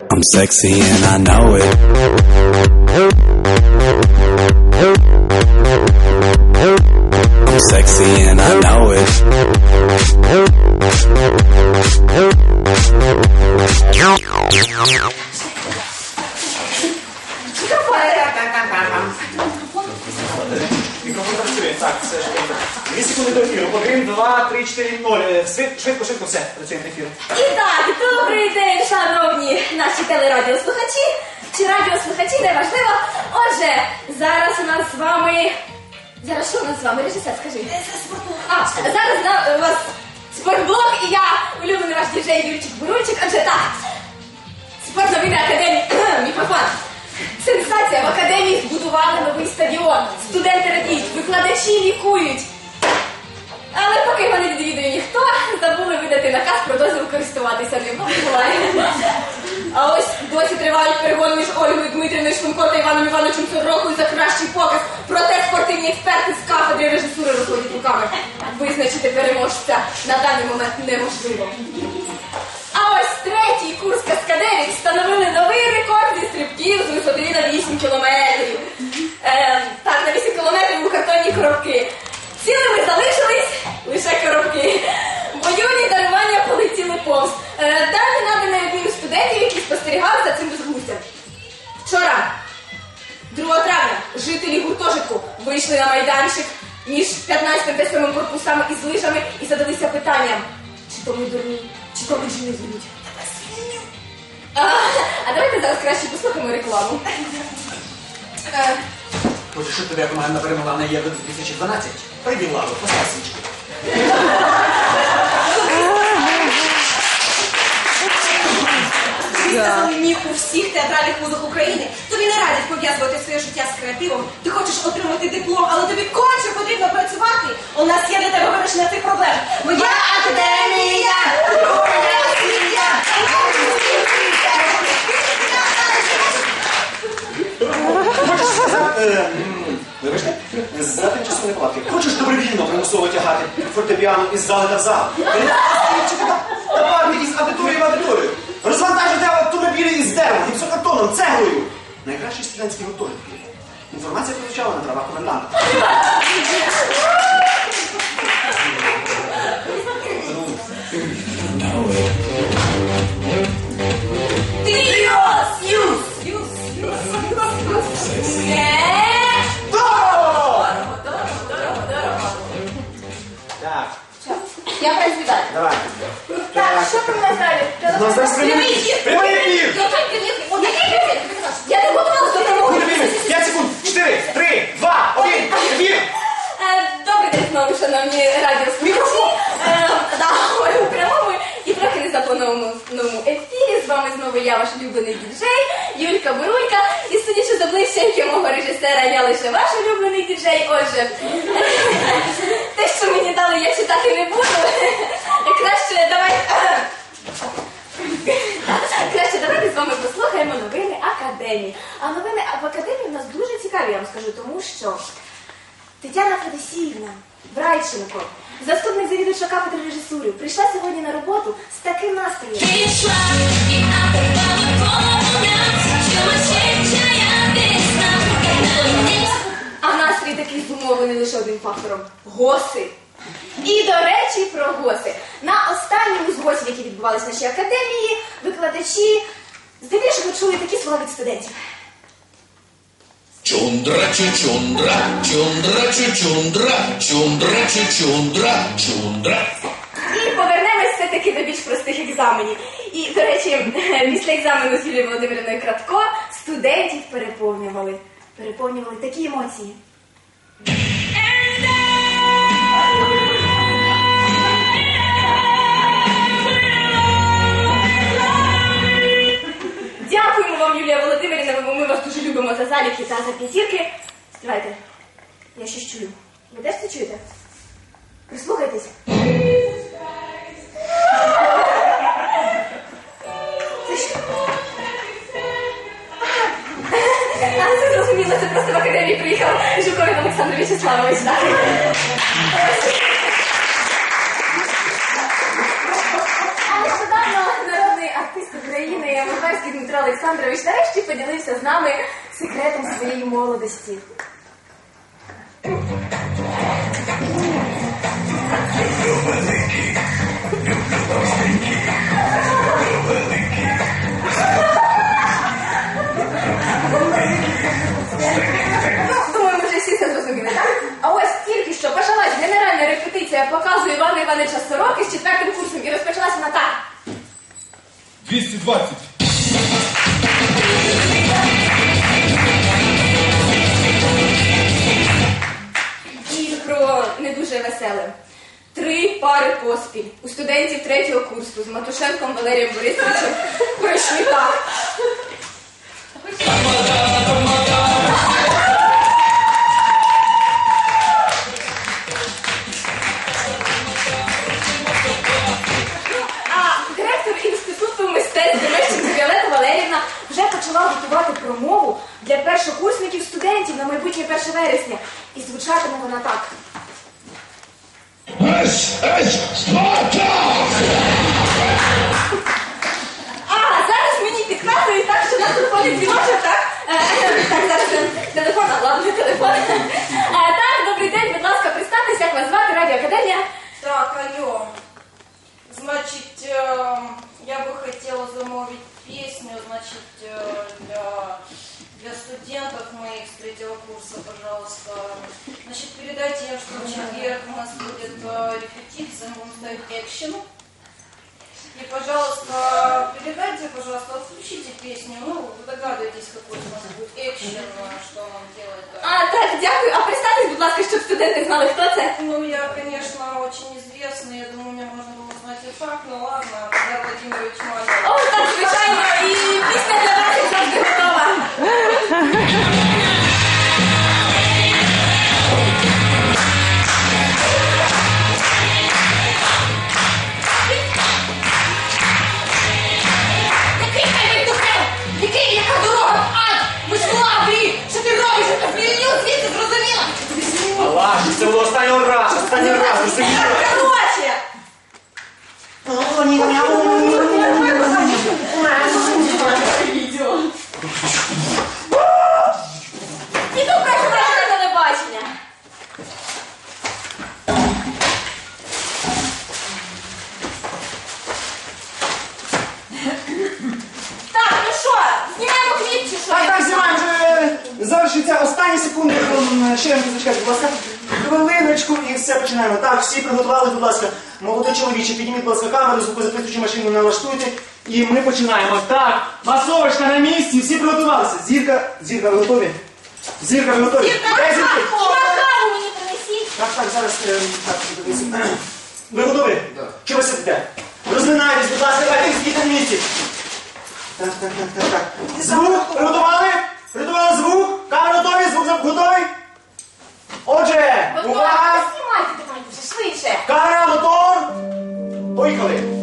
I'm sexy and I know it. I'm sexy and I know it. Мікрофон працює, так, все ж. Дві секунди до ефіру. Один, два, три, чотири, ноль. Е, свит- Швидко, швидко, все, працюємо ефір. І так, добрий день, шановні наші телерадіослухачі чи радіослухачі, неважливо. Отже, зараз у нас з вами. Зараз що у нас з вами? Режисер, скажи. А, зараз на, у вас спортблог і я, улюблений ваш діджей Юрчик Бурунчик. Отже, так. Спортновини Академії. Мікрофон. Сенсація! В академії збудували новий стадіон. Студенти радіють, викладачі лікують. Але поки його не відвідує ніхто, забули видати наказ про дозвіл користуватися ним. А ось досі тривають перегони між Ольгою Дмитрівною Швунко та Іваном Івановичем Сорокою за кращий показ. Проте спортивні експерти з кафедри режисури розводять руками. Визначити переможця на даний момент неможливо. Третій курс каскадерів встановили новий рекорд зі стрибків з висоти на 8 кілометрів. Е, так, на 8 кілометрів у картонні коробки. Цілими залишились лише коробки. Бо юні дарування полетіли повз. Е, далі наданий одним студентів, який спостерігав за цим безглуздям. Вчора, 2 травня, жителі гуртожитку вийшли на майданчик між 15 та 7 корпусами із лижами і задалися питанням, чи то ми дурні, чи то ми звуть. А, а давайте зараз краще послухаємо рекламу. Е, Хочеш, щоб тебе команда перемогла на Євро 2012? Прийди в лаву, постав свічку. Виставили міф у всіх театральних вузах України. Добровільно примусово тягати фортепіано із зали та в зал? Товарний із аудиторії в аудиторію. Розвантажити автомобілі із деревом, гіпсокартоном, цеглою. Найкращий студентський гуртожиток. Інформація прозвучала на правах коменданта. Know шановні радіослухачі. Е, да, у прямому і трохи незапланованому ефірі. З вами знову я, ваш улюблений діджей, Юлька Бурулька. І судячи з обличчя мого режисера, я лише ваш улюблений діджей. Отже, те, що мені дали, я читати не буду. Краще давай. Краще давайте з вами послухаємо новини академії. А новини в академії в нас дуже цікаві, я вам скажу, тому що Тетяна Федосіївна Брайченко, заступник завідувача кафедри режисури, прийшла сьогодні на роботу з таким настроєм. Прийшла і А настрій такий зумовлений лише одним фактором госи. І до речі, про госи. На останньому з госів, які відбувалися в нашій академії, викладачі здебільшого чули такі слова від студентів. Чундра чучундра, чундра чучундра, чундра чучундра, чундра. І повернемось все-таки до більш простих екзаменів. І, до речі, після екзамену з Юлією Володимирівною Кратко студентів переповнювали. Переповнювали такі емоції. За за п'ятірки. Співайте. Я щось чую. Ви теж це чуєте? Прислухайтесь. Це що? А, це зрозуміло, це просто в академії приїхав Жуковін Олександр В'ячеславович. Так? Народний артист України України Дмитро Олександрович нарешті поділився з нами секретом своєї молодості. Ну, думаю, ми вже всі це зрозуміли, так? А ось тільки що почалась генеральна репетиція показу Івана Івановича Сороки з четвертим курсом і розпочалася вона так. 220. Поспіль у студентів третього курсу з Матушенком Валерієм Борисовичем пройшли так. А директор інституту мистецтв Демещенко Віолета Валерівна вже почала готувати промову для першокурсників студентів на майбутнє 1 вересня. І звучатиме вона так. СС Спарта! А, зараз мені підказують так, що на телефоні дзвіночок, так? Е, Так, зараз е, телефон, а ладно, телефон. Е, Так, добрий день, будь ласка, представтеся, як вас звати, радіоакадемія. Так, алло. Значит, будем ставить экшен. И, пожалуйста, передайте, пожалуйста, вот включите песню, ну, вы догадываетесь, какой у нас будет экшен, э, что нам делать. да. А, так, дякую. А представтесь, будь ласка, щоб студенти знали, хто це. Ну, я, конечно, очень известный, я думаю, меня можно было узнать и так, ну ладно, я Владимирович Малин. О, так, звичайно, і пісня для вас як завжди готова. Завершується останні секунди. Раз зачекайте, будь ласка. Хвилиночку і все починаємо. Так, всі приготували, будь ласка. Молодий чоловіче, підніміть, будь ласка, камеру, звукозаписуючу машину налаштуйте. І ми починаємо. Так, масовочка на місці, всі приготувалися. Зірка, зірка, ви готові? Зірка, ви готові? Зірки? Каву мені принесіть. Так, так, зараз е, так, дивіться. Ви готові? Так. Чого ви сидите? Розминайтесь, будь ласка, давайте сидіть на місці. Так, так, так, так, так. Звук, приготували? Приготували звук? Камера тобі Звук зап- готовий? Отже, увага! знімайте давай вже швидше. Кара, мотор! Поїхали!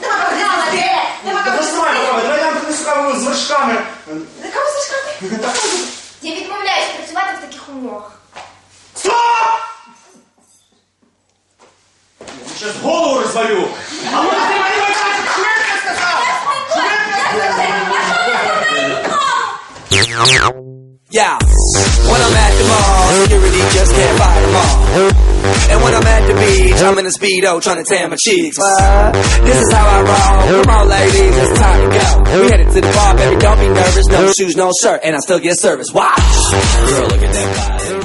Де макава? Де? Де вона? Де? Де? Давай я принесу каву з вершками. Де кава з вершками? Я відмовляюсь працювати в таких умовах. Стоп! Я Щас голову розвалю. А ну ти мені викликати, швидко сказав! Yeah. When I'm at the mall, security just can't fight them all. And when I'm at the beach, I'm in a speedo trying to tan my cheeks. This is how I roll. Come on, ladies, it's time to go. We headed to the bar, baby, don't be nervous. No shoes, no shirt, and I still get service. Watch. Girl, look at that body.